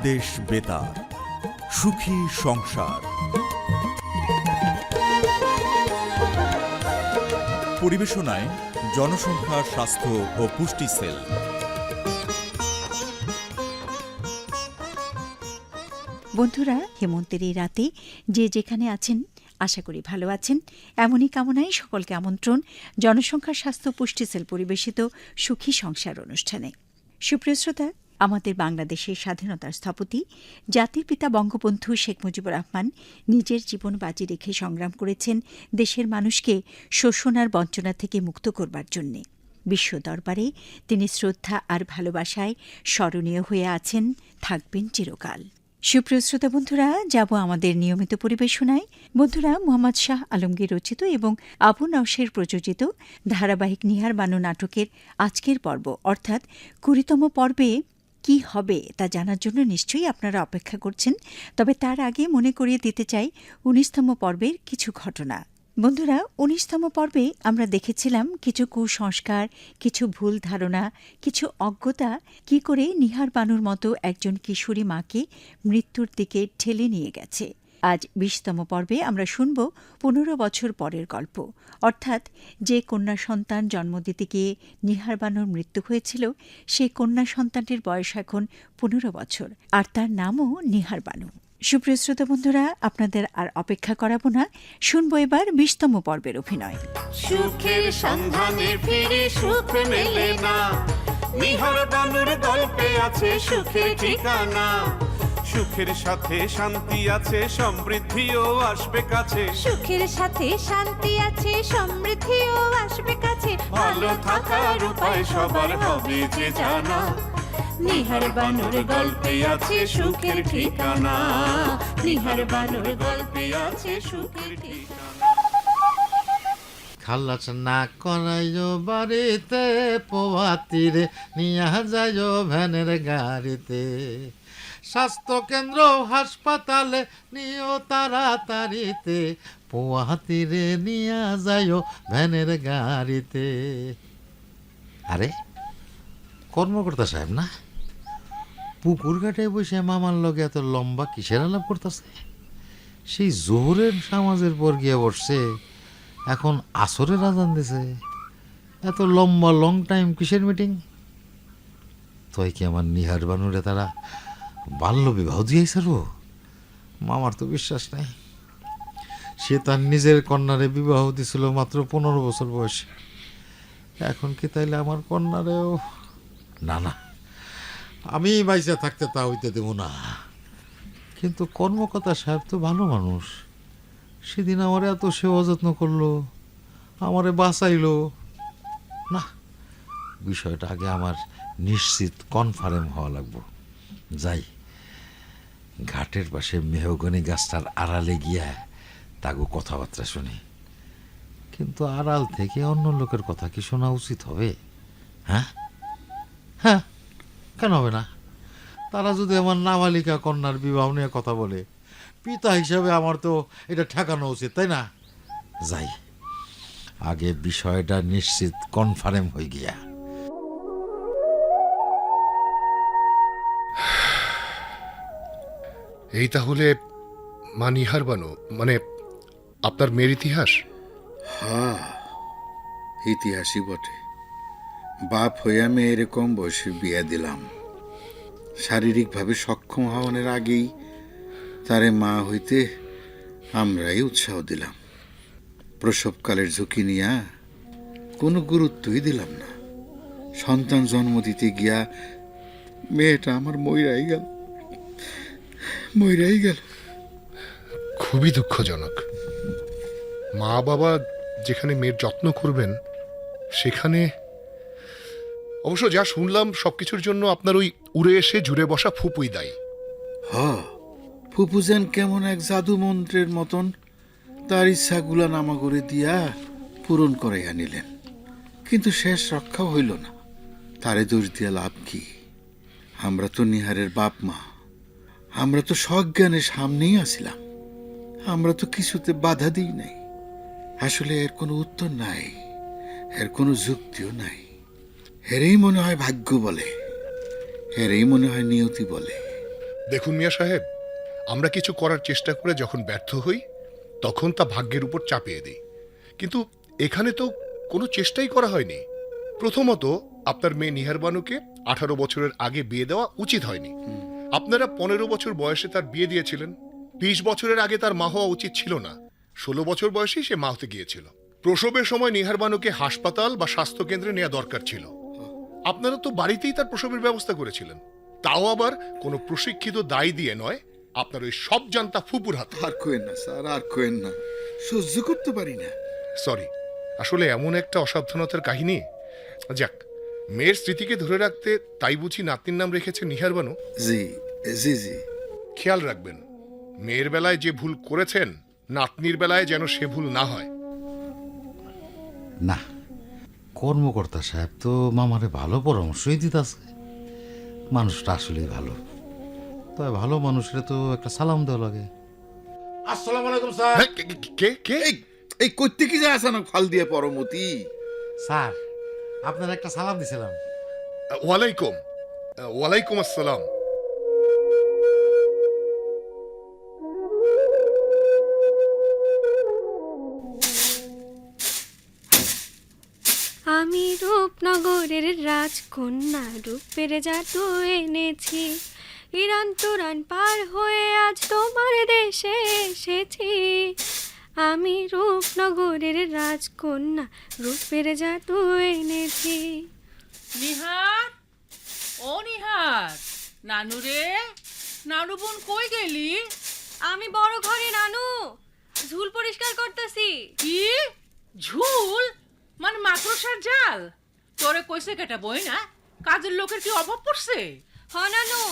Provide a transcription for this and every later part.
বাংলাদেশ বেতার, সুখী সংসার। পরিবেশনায় জনসংখ্যা, স্বাস্থ্য ও পুষ্টি সেল। বন্ধুরা, হেমন্তের এই রাতে যে যেখানে আছেন, আশা করি ভালো আছেন। এমনই কামনায় সকলকে আমন্ত্রণ জনসংখ্যা, স্বাস্থ্য পুষ্টি সেল পরিবেশিত সুখী সংসার অনুষ্ঠানে। সুপ্রিয় শ্রোতা আমাদের বাংলাদেশের স্বাধীনতার স্থপতি, জাতির পিতা বঙ্গবন্ধু শেখ মুজিবুর রহমান নিজের জীবন বাজি রেখে সংগ্রাম করেছেন দেশের মানুষকে শোষণ আর বঞ্চনা থেকে মুক্ত করবার জন্যে। বিশ্ব দরবারে তিনি শ্রদ্ধা আর ভালোবাসায় স্মরণীয় হয়ে আছেন, থাকবেন চিরকাল। সুপ্রিয় শ্রোতা বন্ধুরা, যাব আমাদের নিয়মিত পরিবেশনায়। বন্ধুরা, মোহাম্মদ শাহ আলমগীর রচিত এবং আবু নওশের প্রযোজিত ধারাবাহিক নিহার বানু নাটকের আজকের পর্ব, অর্থাৎ কুড়িতম পর্বে কি হবে তা জানার জন্য নিশ্চয়ই আপনারা অপেক্ষা করছেন। তবে তার আগে মনে করিয়ে দিতে চাই উনিশতম পর্বের কিছু ঘটনা। বন্ধুরা, উনিশতম পর্বে আমরা দেখেছিলাম কিছু কুসংস্কার, কিছু ভুল ধারণা, কিছু অজ্ঞতা কি করে নিহার বানুর মতো একজন কিশোরী মাকে মৃত্যুর দিকে ঠেলে নিয়ে গেছে। আজ বিশতম পর্বে আমরা শুনব পনেরো বছর পরের গল্প। অর্থাৎ যে কন্যা সন্তান জন্ম দিতে গিয়ে নিহার বানুর মৃত্যু হয়েছিল সেই কন্যা সন্তানটির বয়স এখন পনেরো বছর, আর তার নামও নিহার বানু সুপ্রিয় শ্রোতা বন্ধুরা, আপনাদের আর অপেক্ষা করাবো না, শুনব এবার বিশতম পর্বের অভিনয়। সুখের সন্ধানে ফিরে সুখ মেলে না, নিহার বানুর গল্পে আছে সুখের ঠিকানা। সুখের সাথে শান্তি আছে সমৃদ্ধিও আসবে কাছে। সুখের সাথে শান্তি আছে সমৃদ্ধিও আসবে কাছে। ভালো থাকার উপায় সবার হবে যে জানা। নিহার বানুর গল্পে আছে সুখের ঠিকানা। নিহার বানুর গল্পে আছে সুখের ঠিকানা। খালাস না করাইও বাড়িতে পোয়াতিরে নিয়া যাইও ভ্যানের গাড়িতে। স্বাস্থ্য কেন্দ্র হাসপাতালে নিও তাড়াতাড়িতে। পোয়াতিরে নিয়া যাইও ভ্যানের গাড়িতে। আরে, কর্মকর্তা সাহেব না? পুকুর ঘাটে বসে মামার লগে এত লম্বা কিসের আলাপ করতেছে? সেই জোহরের সমাজের পর গিয়ে বসছে, এখন আসরের আজান দিছে। এত লম্বা লং টাইম কিসের মিটিং তই কি আমার নিহার বানুরে তারা বাল্য বিবাহ দিয়েই সারব মামার তো বিশ্বাস নাই। সে তার নিজের কন্যারে বিবাহ দিছিল মাত্র পনেরো বছর বয়সে। এখন কি তাইলে আমার কন্যারেও? না না, আমি বাইসা থাকতে তা হইতে দেব না। কিন্তু কর্মকর্তা সাহেব তো ভালো মানুষ। সেদিন আমার এত সেবা যত্ন করল, আমারে বাঁচাইলো। না, বিষয়টা আগে আমার নিশ্চিত কনফার্ম হওয়া লাগবো। যাই। ঘাটের পাশে মেহগনি গাছটার আড়ালে গিয়া তাগো কথাবার্তা শুনি। কিন্তু আড়াল থেকে অন্য লোকের কথা কি শোনা উচিত হবে? হ্যাঁ? হ্যাঁ কেন হবে না? তারা যদি আমার নাবালিকা কন্যার বিবাহ নিয়ে কথা বলে, পিতা হিসাবে আমার তো এটা ঠেকানো উচিত, তাই না? যাই, আগে বিষয়টা নিশ্চিত কনফার্ম হয়ে গিয়া। এই তাহলে মা নিহার বানু মানে আপনার মেয়ের ইতিহাস? হ্যাঁ ইতিহাসই বটে। বাপ হইয়া মেয়ের এরকম বয়সে বিয়া দিলাম। শারীরিকভাবে সক্ষম হওয়ার আগেই তারে মা হইতে আমরাই উৎসাহ দিলাম। প্রসবকালের ঝুঁকি নিয়া কোনো গুরুত্বই দিলাম না। সন্তান জন্ম দিতে গিয়া মেয়েটা আমার ময়রাই গেল। ময়রাই গেল। খুবই দুঃখজনক। মা বাবা যেখানে মেয়ের যত্ন করবেন সেখানে অবশ্য যা শুনলাম সবকিছুর জন্য আপনার ওই উড়ে এসে জুড়ে বসা ফুপুই দায়ী। হ ফুপুজান কেমন এক জাদু মন্ত্রের মতন তার ইচ্ছাগুলা নামা করে দিয়া পূরণ করে আনিলেন। কিন্তু শেষ রক্ষা হইল না। তারে দোষ দিয়া লাভ কি? আমরা তো নিহারের বাপ মা। আমরা তো সজ্ঞানের সামনেই আছিলাম। আমরা তো কিছুতে বাধা দিই নাই। আসলে এর কোনো উত্তর নাই এর কোনো যুক্তিও নাই। এরই মনে হয় ভাগ্য বলে এরই মনে হয় নিয়তি বলে। দেখুন মিয়া সাহেব আমরা কিছু করার চেষ্টা করে যখন ব্যর্থ হই তখন তা ভাগ্যের উপর চাপিয়ে দিই। কিন্তু এখানে তো কোনো চেষ্টাই করা হয়নি। প্রথমত আপনার মেয়ে নিহারবানুকে আঠারো বছরের আগে বিয়ে দেওয়া উচিত হয়নি। আপনারা পনেরো বছর বয়সে তার বিয়ে দিয়েছিলেন। বিশ বছরের আগে তার মা হওয়া উচিত ছিল না। ষোলো বছর বয়সেই সে মা হতে গিয়েছিল। প্রসবের সময় নিহারবানুকে হাসপাতাল বা স্বাস্থ্যকেন্দ্রে নেওয়া দরকার ছিল। আপনারা তো বাড়িতেই তার প্রসবের ব্যবস্থা করেছিলেন। তাও আবার কোনো প্রশিক্ষিত দায় দিয়ে নয় আপনার ওই সব জানতা ফুপুর হাতে। আর কোয়েন না স্যার আর কোয়েন না। সহ্য করতে পারি না। সরি আসলে এমন একটা অসাবধানতার কাহিনী। যাক মেয়ের স্মৃতিকে ধরে রাখতে তাই বুঝি নাতনির নাম রেখেছে নিহার বানু? জি জি জি। খেয়াল রাখবেন মেয়ের বেলায় যে ভুল করেছেন নাতনির বেলায় যেন সে ভুল না হয়। না কর্মকর্তা সাহেব তো মামারে ভালো পরামর্শই দিতেছে। মানুষটা আসলেই ভালো। তবে ভালো মানুষের তো একটা সালাম দেওয়া লাগে। আসসালামু আলাইকুম স্যার। হ্যাঁ, কে- কে- এই করতে কি যায় আসানো ফাল দিয়ে পরমতি? স্যার আপনার একটা সালাম দিছিলাম। ওয়ালাইকুম। ওয়ালাইকুম আসসালাম। আমি রূপনগরের রাজকন্যা রূপের জাদু এনেছি। ইরান তুরান পার হয়ে আজ তোমার দেশে এসেছি। আমি রূপনগরের রাজকন্যা রূপের জাদু এনেছি। নিহার? ও নিহার নানু রে নানু বোন কই গেলি? আমি বড় ঘরে নানু। ঝুল পরিষ্কার করতেছি। কি? ঝুল? মানে মাকড়সার জাল? তোরে কইছে কেটা বই না কাজের লোকের কি অভাব পড়ছে? হ নানু।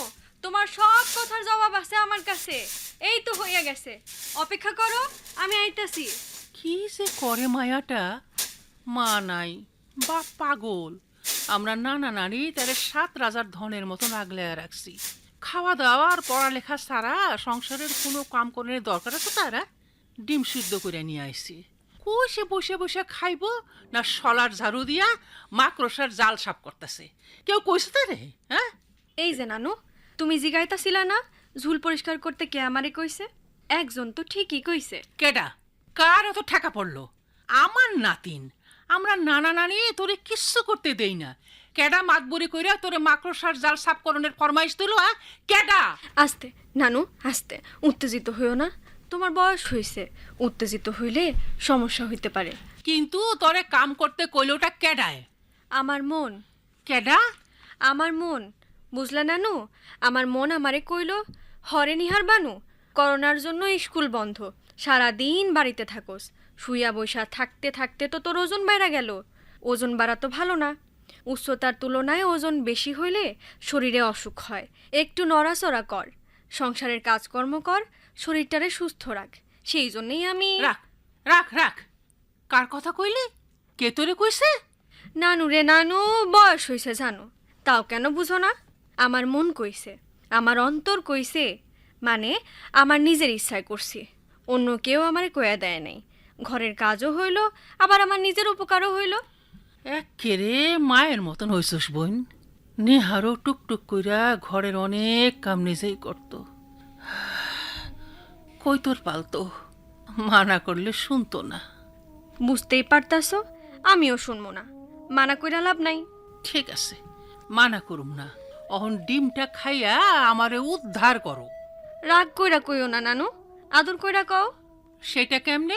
তোমার সব কথার জবাব আছে আমার কাছে। এই তো হইয়া গেছে। অপেক্ষা করো আমি আইতাছি। কি যে করে মায়াটা? মা নাই বাপ পাগল। আমরা নানা নারী তারে সাত রাজার ধনের মতন আগলে রাখছি। খাওয়া দাওয়া আর পড়ালেখা ছাড়া সংসারের কোনো কাম করার দরকার আছে তারা? ডিম সিদ্ধ করে নিয়ে আইছি। সে বসে বসে খাইবো না শলার ঝাড়ু দিয়া মাকড়সার জাল সাফ করতেছে? কেউ কইছে তারে হ্যাঁ? এই যে নানু তুমি জিগাইতাছিলা না ঝুল পরিষ্কার করতে কে আমারে কইছে? একজন তো ঠিকই কইছে। কেডা? কার অত ঠেকা পড়ল? আমার নাতিন। আমরা নানা নানি তোরে কিচ্ছু করতে দেই না। কেডা মাতবুরি কইরা তোরে মাকড়সার জাল সাপ করণের ফরমাইশ দিল আ কেডা? আস্তে নানু আস্তে। উত্তেজিত হইও না। তোমার বয়স হইছে। উত্তেজিত হইলে সমস্যা হইতে পারে। কিন্তু তোরে কাম করতে কইলোটা কেডায়? আমার মন। কেডা? আমার মন। বুঝলা নানু? আমার মন আমারে কইল হরে নিহার বানু করোনার জন্য স্কুল বন্ধ সারা দিন বাড়িতে থাকোস। শুইয়া বৈশা থাকতে থাকতে তো তোর ওজন বেড়া গেল। ওজন বাড়া তো ভালো না। উচ্চতার তুলনায় ওজন বেশি হইলে শরীরে অসুখ হয়। একটু নড়াচড়া কর। সংসারের কাজকর্ম কর শরীরটারে সুস্থ রাখ। সেই জন্যেই আমি রাখ রাখ রাখ। কার কথা কইলি? কে তোরে কইছে? নানু রে নানু বয়স হইছে জানো। তাও কেন বুঝো না? আমার মন কইছে আমার অন্তর কইছে মানে আমার নিজের ইচ্ছায় করছি। অন্য কেউ আমারে কয়া দেয় নাই। ঘরের কাজও হইল আবার আমার নিজের উপকারও হইল। একেরে মায়ের মতন হইছস বোন। নেহারও টুকটুক কইরা ঘরের অনেক কাম নিজেই করত। কই তোর পালতো? মানা করলে শুনতো না। বুঝতেই পারতাছ আমিও শুনব না। মানা কইরা লাভ নাই। ঠিক আছে মানা করুম না। অহন ডিমটা খাইয়া আমারে উদ্ধার করো। রাগ কইরা কইও না নানু। আদর কইরা কও। সেটা কেমনে?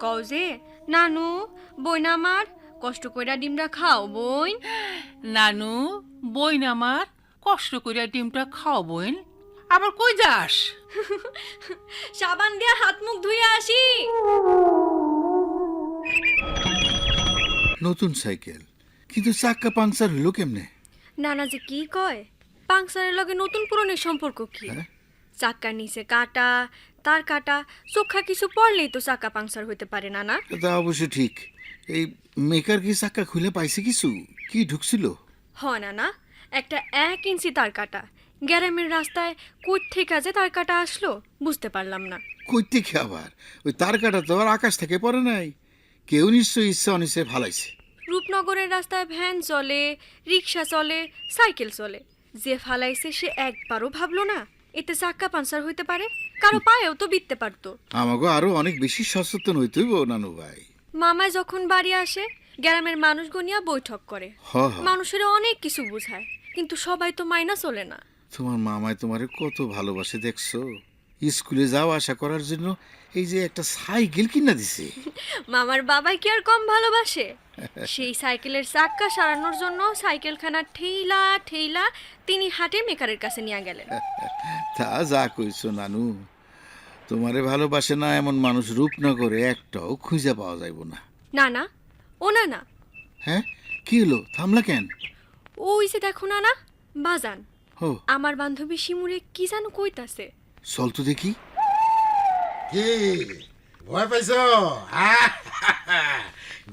কও যে নানু বইনা আমার কষ্ট কইরা ডিমটা খাও বইন। নানু বইন আমার কষ্ট কইরা ডিমটা খাও বইন। আবার কই যাস? সাবান দিয়া হাত মুখ ধুয়ে আসি। নতুন সাইকেল কিন্তু চাক্কা পাংচার হইল কেমনে? নানা যে কি কয়? পাংসারের লগে নতুন পুরনের সম্পর্ক কি? হ্যাঁ? চাক্কার নিচে কাটা তার কাটা চোখা কিছু পড়লেই তো চাকা পাংসার হইতে পারে নানা। তা অবশ্য ঠিক। এই মেকার কি চাক্কা খুলে পাইছে কিছু? কি ঢুকছিল? হ নানা। একটা এক ইঞ্চি তার কাটা। গ্যারামের রাস্তায় কোথ থেকে যে তার কাটা আসলো বুঝতে পারলাম না। কইতে কি আবার? ওই তার কাটা তো আর আকাশ থেকে পড়ে নাই। কেউ নিশ্চয়ই ইচ্ছা অনিশ্চয় ভালাইছে রূপনগরের রাস্তায় ভ্যান চলে রিক্সা চলে সাইকেল চলে। যে ফালাইছে সে একবারও ভাবলো না এতে চাক্কা পাঞ্চার হইতে পারে? কারও পায়েও তো বিততে পারতো। আমাকে আরও অনেক বেশি সচেতন হইতে হইব নানু ভাই। মামায় যখন বাড়ি আসে গ্রামের মানুষ গনিয়া বৈঠক করে। মানুষের অনেক কিছু বুঝায় কিন্তু সবাই তো মাইনা চলে না। তোমার মামায় তোমারে কত ভালোবাসে দেখছ? স্কুলে যাওয়া আসা করার জন্য এই যে একটা সাইকেল কিনা দিছে। মামার বাবাই কি আর কম ভালোবাসে? সেই সাইকেলের চাক্কা সারানোর জন্য সাইকেলখানা ঠেইলা ঠেইলা তিনি হাটে মেকারের কাছে নিয়ে গেলেন। তা যা কইছো নানু তোমারে ভালোবাসে না এমন মানুষ রূপনগরে একটাও খুঁজে পাওয়া যাইব না। না না ও না না হ্যাঁ? কি হলো? থামলা কেন? ওই যে দেখো না না বাজান। ও। আমার বান্ধবী শিমুরে কি জানো কইতাছে। চল তো দেখি। কি? ভয় পাইছ?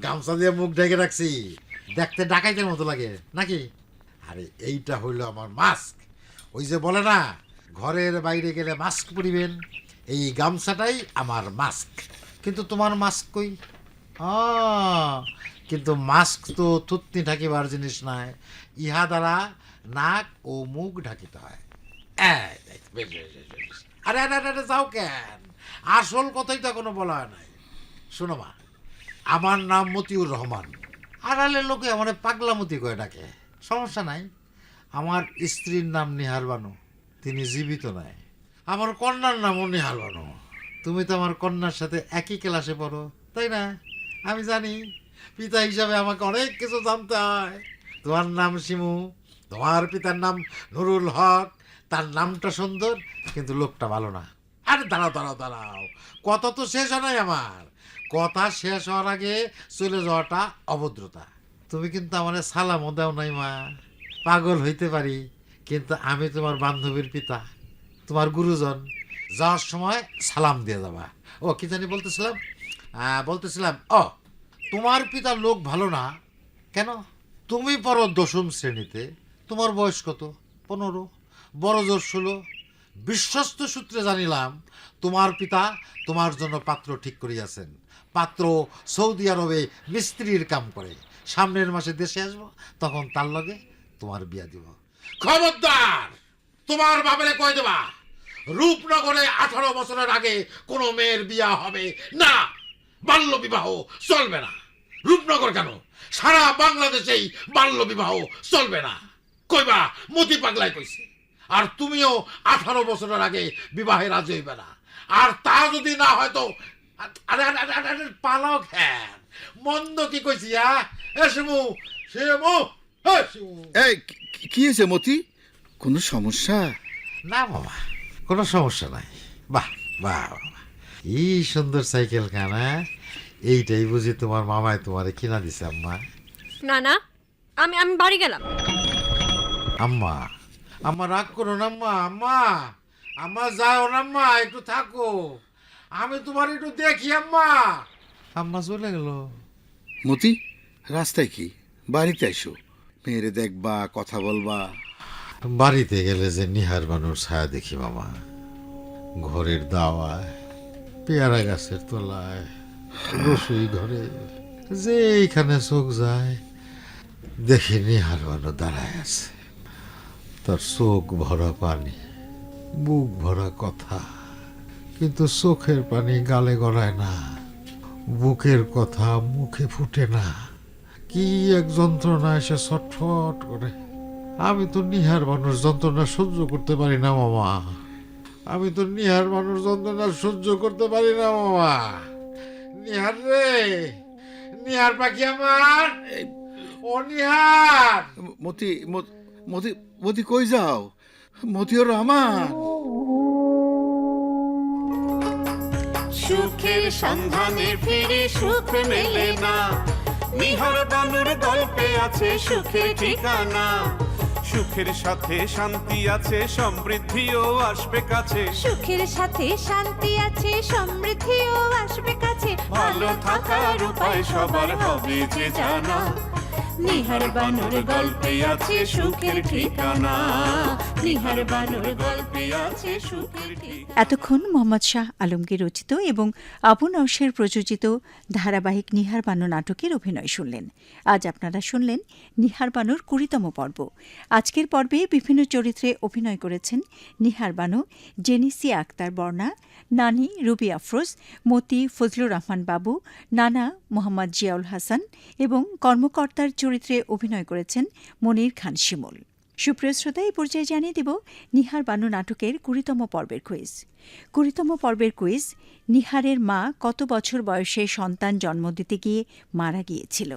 গামছা দিয়ে মুখ ঢেকে রাখছি। দেখতে ডাকাইতের মতো লাগে, নাকি? আরে, এইটা হইল আমার মাস্ক। ওই যে বলে না, ঘরের বাইরে গেলে মাস্ক পরিবেন। এই গামছাটাই আমার মাস্ক। কিন্তু তোমার মাস্ক কই? কিন্তু মাস্ক তো থুতনি ঢাকিবার জিনিস নয় ইহা দ্বারা নাক ও মুখ ঢাকিতে হয়। আরে আরে আরে, যাও কেন? আসল কথাই তো এখনও বলা হয় নাই। শোনো মা আমার নাম মতিউর রহমান। আড়ালে লোকে আমার পাগলামতি করে ডাকে। সমস্যা নাই। আমার স্ত্রীর নাম নিহার বানু তিনি জীবিত নাই। আমার কন্যার নামও নিহার বানু। তুমি তো আমার কন্যার সাথে একই ক্লাসে পড়ো তাই না? আমি জানি পিতা হিসাবে আমাকে অনেক কিছু জানতে হয়। তোমার নাম শিমু তোমার পিতার নাম নুরুল হক তার নামটা সুন্দর, কিন্তু লোকটা ভালো না। আরে দাঁড়াও দাঁড়াও দাঁড়াও। কথা তো শেষ হয় নাই আমার। কথা শেষ হওয়ার আগে চলে যাওয়াটা অভদ্রতা। তুমি কিন্তু আমার সালামও দাও নাই মা। পাগল হইতে পারি, কিন্তু আমি তোমার বান্ধবীর পিতা, তোমার গুরুজন। যাওয়ার সময় সালাম দিয়ে যাবা। ও, কি জানি বলতেছিলাম? বলতেছিলাম, ও, তোমার পিতা লোক ভালো না? কেন? তুমি পড়ো দশম শ্রেণীতে, তোমার বয়স কত? পনেরো? বড় জোর ষোলো বিশ্বস্ত সূত্রে জানিলাম, তোমার পিতা তোমার জন্য পাত্র ঠিক করিয়াছেন। পাত্র সৌদি আরবে মিস্ত্রির কাম করে। সামনের মাসে দেশে আসব, তখন তার লগে তোমার বিয়া দিব। খবরদার, তোমার বাবারে কয় দেবা, রূপনগরে আঠারো বছরের আগে কোনো মেয়ের বিয়া হবে না। বাল্য বিবাহ চলবে না। রূপনগর কেন? সারা বাংলাদেশেই বাল্য বিবাহ চলবে না। কইবা, মতি পাগলায় কইছে। আর তুমিও আঠারো বছরের আগে বিবাহে রাজি হইবে না। আর তা যদি না হয় তো আরে আরে আরে আরে, আরে পালাও খেন মন্দ কি কইছি হ্যাঁ এ শিমু শিমু। এ এই কি- হয়েছে মতি? কোনো সমস্যা? না বাবা কোনো সমস্যা নাই। বাহ বাহ বাহ, বাহ। এই সুন্দর সাইকেল খানা এইটাই বুঝি তোমার মামায় তোমারে কিনা দিছে আম্মা। না না আমি আমি বাড়ি গেলাম। আম্মা আম্মা রাগ করো না আম্মা আম্মা আম্মা যাও না আম্মা একটু থাকো। আমি তোমার একটু দেখি আম্মা। আম্মা চলে গেল। মতি রাস্তায় কি? বাড়িতে আইসো। মেয়েরে দেখবা কথা বলবা। বাড়িতে গেলে যে নিহার বানুর ছায়া দেখি মামা। ঘরের দাওয়ায় পেয়ারা গাছের তলায় রসুই ঘরে যে এইখানে চোখ যায় দেখি নিহার বানু দাঁড়ায় আছে। তার চোখ ভরা পানি বুক ভরা কথা কিন্তু চোখের পানি গালে গড়ায় না। বুকের কথা মুখে ফুটে না। কি এক যন্ত্রণা এসে ছটফট করে। আমি তো নিহার মানুষ যন্ত্রণা সহ্য করতে পারি না মামা। আমি তো নিহার মানুষ যন্ত্রণা সহ্য করতে পারি না মামা। নিহার রে নিহার পাখি আমার। ও নিহার। মতি মতি মতি কই যাও? মতিও রহমান সুখের সন্ধানে ফিরে সুখ মেলে না। নিহার বানুর গল্পে আছে সুখের ঠিকানা। সুখের সাথে শান্তি আছে সমৃদ্ধিও আসবে কাছে। সুখের সাথে শান্তি আছে সমৃদ্ধিও আসবে কাছে। ভালো থাকার উপায় সবার হবে যে জানা। নিহার বানুর গল্পে আছে সুখের ঠিকানা। নিহার বানুর গল্পে আছে সুখের এতক্ষণ মোহাম্মদ শাহ আলমগীর রচিত এবং আবু নওশের প্রযোজিত ধারাবাহিক নিহার বানু নাটকের অভিনয় শুনলেন। আজ আপনারা শুনলেন নিহার বানুর কুড়িতম পর্ব। আজকের পর্বে বিভিন্ন চরিত্রে অভিনয় করেছেন নিহার বানু, জেনিসি আক্তার বর্ণা নানি রুবি আফরোজ, মতি ফজলুর রহমান বাবু, নানা মোহাম্মদ জিয়াউল হাসান এবং কর্মকর্তার চরিত্রে অভিনয় করেছেন মনির খান শিমুল। সুপ্রিয় শ্রোতা, এই পর্যায়ে জানিয়ে দেব নিহার বানু নাটকের কুড়িতম পর্বের কুইজ কুড়িতম পর্বের কুইজ নিহারের মা কত বছর বয়সে সন্তান জন্ম দিতে গিয়ে মারা গিয়েছিল?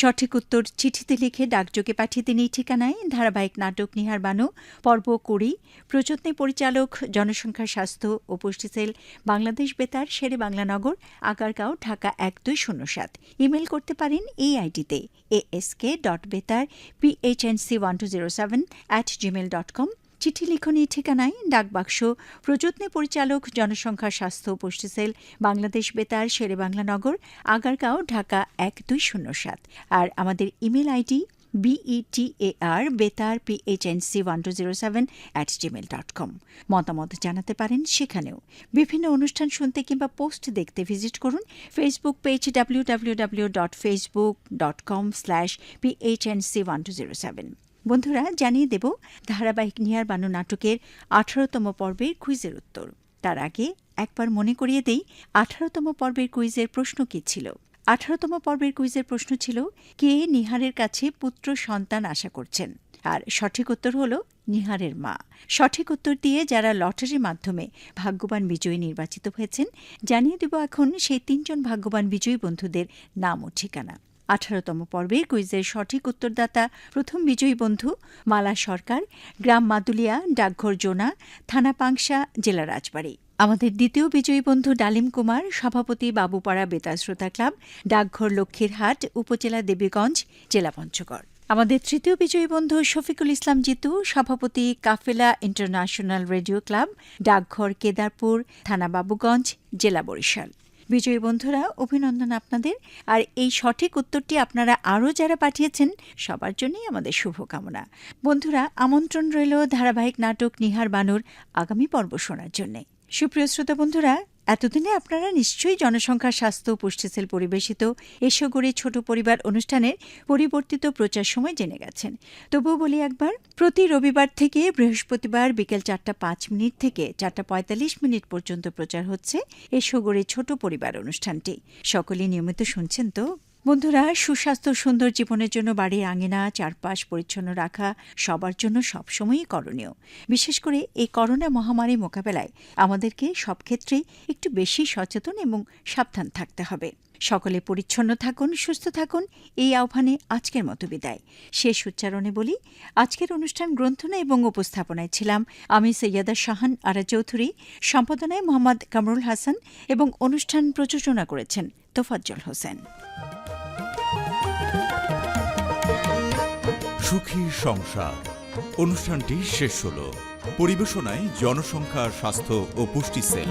সঠিক উত্তর চিঠিতে লিখে ডাকযোগে পাঠিয়ে দিন এই ঠিকানায়। ধারাবাহিক নাটক নিহার বানু, পর্ব কুড়ি, প্রযত্নে পরিচালক জনসংখ্যা স্বাস্থ্য ও পুষ্টি সেল, বাংলাদেশ বেতার, শেরে বাংলানগর আগারগাঁও, ঢাকা এক দুই শূন্য সাত। ইমেল করতে পারেন এই আইডিতে ASK dot Betar PHNC one two zero seven at Gmail dot com চিঠি লিখনি ঠিকানায় ডাকবাক্স। প্রযত্নে পরিচালক জনসংখ্যা স্বাস্থ্য পুষ্টি সেল, বাংলাদেশ বেতার শেরে বাংলানগর আগারগাঁও, ঢাকা এক দুই শূন্য সাত। আর আমাদের email ID BETAR Betar PHNC one two zero seven at Gmail dot com মতামত জানাতে পারেন সেখানেও। বিভিন্ন অনুষ্ঠান শুনতে কিংবা পোস্ট দেখতে ভিজিট করুন Facebook page W W W dot Facebook dot com slash PHNC one two zero seven বন্ধুরা, জানিয়ে দেব, ধারাবাহিক নিয়ার বানু নাটকের আঠারোতম পর্বের কুইজের উত্তর। তার আগে একবার মনে করিয়ে দেই, আঠারোতম পর্বের কুইজের প্রশ্ন কী ছিল? আঠারোতম পর্বের কুইজের প্রশ্ন ছিল, কে নিহারের কাছে পুত্র সন্তান আশা করছেন? আর সঠিক উত্তর হল নিহারের মা। সঠিক উত্তর দিয়ে যারা লটারির মাধ্যমে ভাগ্যবান বিজয়ী নির্বাচিত হয়েছেন, জানিয়ে দেব এখন সেই তিনজন ভাগ্যবান বিজয়ী বন্ধুদের নাম ও ঠিকানা। আঠারোতম পর্বে কুইজের সঠিক উত্তরদাতা প্রথম বিজয়ী বন্ধু মালা সরকার, গ্রাম মাদুলিয়া, ডাকঘর জোনা, থানা পাংশা, জেলা রাজবাড়ী। আমাদের দ্বিতীয় বিজয়ী বন্ধু ডালিম কুমার, সভাপতি বাবুপাড়া বেতার শ্রোতা ক্লাব, ডাকঘর লক্ষ্মীরহাট, উপজেলা দেবীগঞ্জ, জেলা পঞ্চগড়। আমাদের তৃতীয় বিজয়ী বন্ধু শফিকুল ইসলাম জিতু, সভাপতি কাফেলা ইন্টারন্যাশনাল রেডিও ক্লাব, ডাকঘর কেদারপুর, থানা বাবুগঞ্জ, জেলা বরিশাল। বিজয়ী বন্ধুরা, অভিনন্দন আপনাদের। আর এই সঠিক উত্তরটি আপনারা আরও যারা পাঠিয়েছেন, সবার জন্যই আমাদের শুভকামনা। বন্ধুরা, আমন্ত্রণ রইল ধারাবাহিক নাটক নিহার বানুর আগামী পর্ব শোনার জন্যে। সুপ্রিয় শ্রোতা বন্ধুরা এতদিনে আপনারা নিশ্চয়ই জনসংখ্যা স্বাস্থ্য ও পুষ্টি সেল পরিবেশিত এসো গড়ে ছোট পরিবার অনুষ্ঠানের পরিবর্তিত প্রচার সময় জেনে গেছেন। তবুও বলি একবার, প্রতি রবিবার থেকে বৃহস্পতিবার বিকেল চারটা পাঁচ মিনিট থেকে চারটা পঁয়তাল্লিশ মিনিট পর্যন্ত প্রচার হচ্ছে এসো গড়ে ছোট পরিবার অনুষ্ঠানটি। সকলেই নিয়মিত শুনছেন তো? বন্ধুরা, সুস্বাস্থ্য সুন্দর জীবনের জন্য বাড়ির আঙিনা, চারপাশ পরিচ্ছন্ন রাখা সবার জন্য সবসময়ই করণীয়। বিশেষ করে এই করোনা মহামারী মোকাবেলায় আমাদেরকে সব ক্ষেত্রেই একটু বেশি সচেতন এবং সাবধান থাকতে হবে। সকলে পরিচ্ছন্ন থাকুন, সুস্থ থাকুন, এই আহ্বানে আজকের মতো বিদায়। শেষ উচ্চারণে বলি, আজকের অনুষ্ঠান গ্রন্থনা এবং উপস্থাপনায় ছিলাম আমি সৈয়দা শাহান আরা চৌধুরী, সম্পাদনায় মোহাম্মদ কামরুল হাসান এবং অনুষ্ঠান প্রযোজনা করেছেন তোফাজ্জল হোসেন। সুখী সংসার। অনুষ্ঠানটি শেষ হল। পরিবেশনায় জনসংখ্যা স্বাস্থ্য ও পুষ্টি সেল।